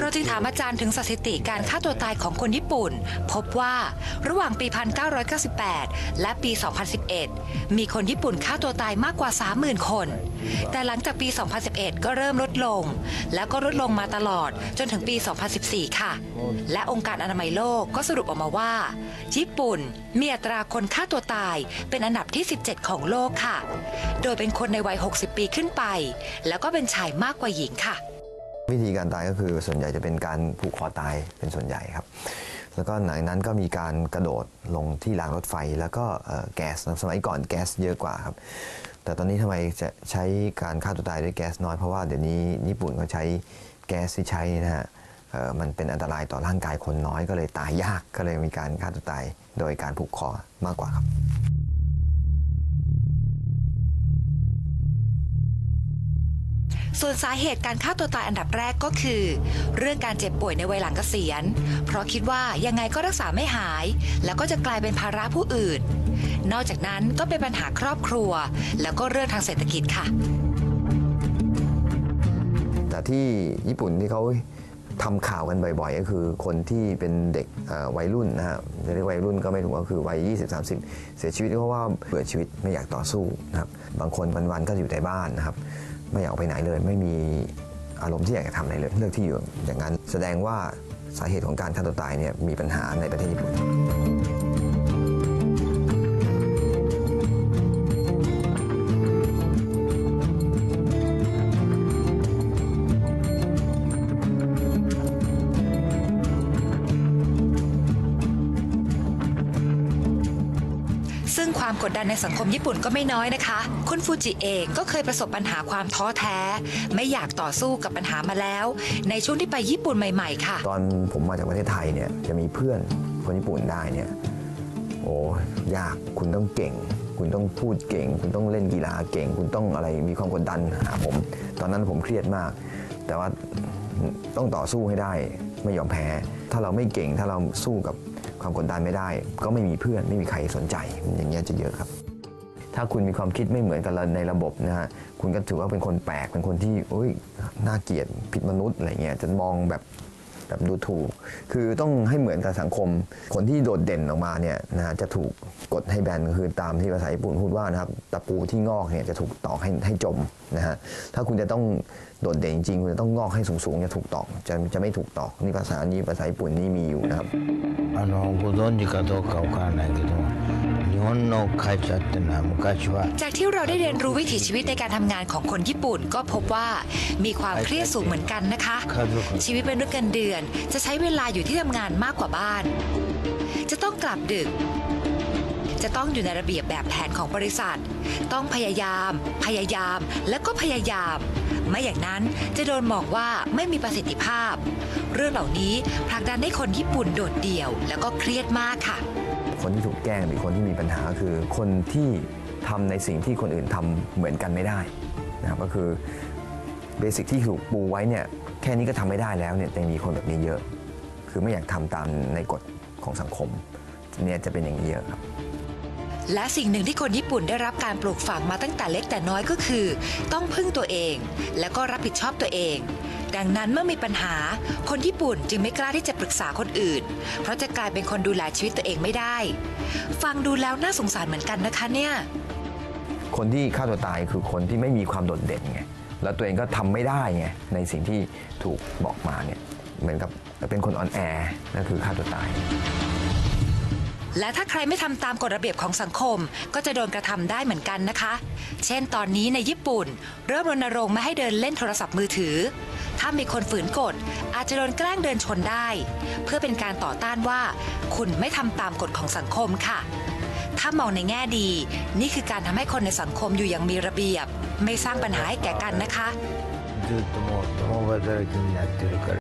เราจึงถามอาจารย์ถึงสถิติการฆ่าตัวตายของคนญี่ปุ่น พบว่าระหว่างปี 1998 และปี 2011 มีคนญี่ปุ่นฆ่าตัวตายมากกว่า 30,000 คน แต่หลังจากปี 2011 ก็เริ่มลดลง แล้วก็ลดลงมาตลอดจนถึงปี 2014 ค่ะ และองค์การอนามัยโลกก็สรุปออกมาว่า ญี่ปุ่นมีอัตราคนฆ่าตัวตายเป็นอันดับที่ 17 ของโลกค่ะ โดยเป็นคนในวัย 60 ปีขึ้นไป แล้วก็เป็นชายมากกว่าหญิงค่ะ วิธีการตายก็คือส่วนใหญ่จะเป็นการผูกคอตายเป็นส่วนใหญ่ครับ แล้วก็หลังนั้นก็มีการกระโดดลงที่รางรถไฟ แล้วก็แก๊สสมัยก่อนแก๊สเยอะกว่าครับ แต่ตอนนี้ทำไมจะใช้การฆ่าตัวตายด้วยแก๊สน้อยเพราะว่าเดี๋ยวนี้ญี่ปุ่นเขาใช้แก๊สที่ใช้นะฮะมันเป็นอันตรายต่อร่างกายคนน้อยก็เลยตายยากก็เลยมีการฆ่าตัวตายโดยการผูกคอมากกว่าครับ ส่วนสาเหตุการฆ่าตัวตายอันดับแรกก็คือ เรื่องการเจ็บป่วยในวัยหลังเกษียณ เพราะคิดว่ายังไงก็รักษาไม่หาย แล้วก็จะกลายเป็นภาระผู้อื่น นอกจากนั้นก็เป็นปัญหาครอบครัว แล้วก็เรื่องทางเศรษฐกิจค่ะ แต่ที่ญี่ปุ่นที่เขาทำข่าวกันบ่อย ๆ ก็คือคนที่เป็นเด็กวัยรุ่นนะฮะจะเรียกวัยรุ่นก็ไม่ถูกก็คือวัย 20-30 เสียชีวิตเพราะว่าเบื่อชีวิตไม่อยากต่อสู้นะครับบางคนวันๆก็อยู่แต่บ้านนะครับ ไม่อยากไปไหนเลย ไม่มีอารมณ์ที่อยากจะทำอะไรเลย เลือกที่อยู่อย่างนั้นแสดงว่าสาเหตุของการฆ่าตัวตายเนี่ยมีปัญหาในประเทศญี่ปุ่น ซึ่งความกดดันในสังคมญี่ปุ่นก็ไม่น้อยนะคะ คุณฟูจิเองก็เคยประสบปัญหาความท้อแท้ ไม่อยากต่อสู้กับปัญหามาแล้ว ในช่วงที่ไปญี่ปุ่นใหม่ๆค่ะ ตอนผมมาจากประเทศไทยเนี่ยจะมีเพื่อนคนญี่ปุ่นได้เนี่ยโอ้ยากคุณต้องเก่ง คุณต้องพูดเก่ง คุณต้องเล่นกีฬาเก่ง คุณต้องอะไรมีความกดดันหาผม ตอนนั้นผมเครียดมาก แต่ว่าต้องต่อสู้ให้ได้ไม่ยอมแพ้ ถ้าเราไม่เก่งถ้าเราสู้กับ ความกดดันไม่ได้ ก็ไม่มีเพื่อนไม่มีใครสนใจอย่างเงี้ยจะเยอะครับ ถ้าคุณมีความคิดไม่เหมือนกันในระบบนะฮะคุณก็ถือว่าเป็นคนแปลกเป็นคนที่โอ้ยน่าเกลียดผิดมนุษย์อะไรเงี้ยจะมองแบบ แบบดูถูก คือต้องให้เหมือนกับสังคม คนที่โดดเด่นออกมาเนี่ยนะฮะจะถูกกดให้แบนคือตามที่ภาษาญี่ปุ่นพูดว่านะครับ ตะปูที่งอกเนี่ยจะถูกตอกให้ให้จมนะฮะ ถ้าคุณจะต้องโดดเด่นจริงๆ คุณจะต้องงอกให้สูงๆ จะถูกตอก จะจะไม่ถูกตอก นี่ภาษานี้ภาษาญี่ปุ่นนี่มีอยู่นะครับ あのご存知かどうかわからないけど日 本の会社っていうのは昔は จากที่เราได้เรียนรู้วิถีชีวิตในการทำงานของคนญี่ปุ่นก็พบว่ามีความเครียดสูงเหมือนกันนะคะ ชีวิตเป็นเรื่องเงินเดือน จะใช้เวลาอยู่ที่ทำงานมากกว่าบ้าน จะต้องกลับดึก จะต้องอยู่ในระเบียบแบบแผนของบริษัท ต้องพยายาม พยายาม และก็พยายาม ไม่อย่างนั้นจะโดนมองว่าไม่มีประสิทธิภาพ เรื่องเหล่านี้ผลักดันให้คนญี่ปุ่นโดดเดี่ยว แล้วก็เครียดมากค่ะ คนที่ถูกแกล้งหรือคนที่มีปัญหาคือคนที่ทำในสิ่งที่คนอื่นทำเหมือนกันไม่ได้นะครับก็คือเบสิกที่ถูกปูไว้เนี่ยแค่นี้ก็ทำไม่ได้แล้วเนี่ยแต่มีคนแบบนี้เยอะ คือไม่อยากทำตามในกฎของสังคมเนี่ยจะเป็นอย่างนี้เยอะครับและสิ่งหนึ่งที่คนญี่ปุ่นได้รับการปลูกฝังมาตั้งแต่เล็กแต่น้อยก็คือ ต้องพึ่งตัวเอง แล้วก็รับผิดชอบตัวเอง ดังนั้นเมื่อมีปัญหา คนญี่ปุ่นจึงไม่กล้าที่จะปรึกษาคนอื่น เพราะจะกลายเป็นคนดูแลชีวิตตัวเองไม่ได้ ฟังดูแล้วน่าสงสารเหมือนกันนะคะเนี่ยคนที่ฆ่าตัวตายคือคนที่ไม่มีความโดดเด่นไงแล้วตัวเองก็ทำไม่ได้ไงในสิ่งที่ถูกบอกมาเนี่ยเหมือนกับเป็นคนอ่อนแอนั่นคือฆ่าตัวตาย และถ้าใครไม่ทำตามกฎระเบียบของสังคม ก็จะโดนกระทำได้เหมือนกันนะคะ เช่นตอนนี้ในญี่ปุ่น เริ่มรณรงค์ไม่ให้เดินเล่นโทรศัพท์มือถือ ถ้ามีคนฝืนกฎอาจจะโดนแกล้งเดินชนได้ เพื่อเป็นการต่อต้านว่า คุณไม่ทำตามกฎของสังคมค่ะ ถ้ามองในแง่ดี นี่คือการทำให้คนในสังคมอยู่อย่างมีระเบียบ ไม่สร้างปัญหาให้แก่กันนะคะ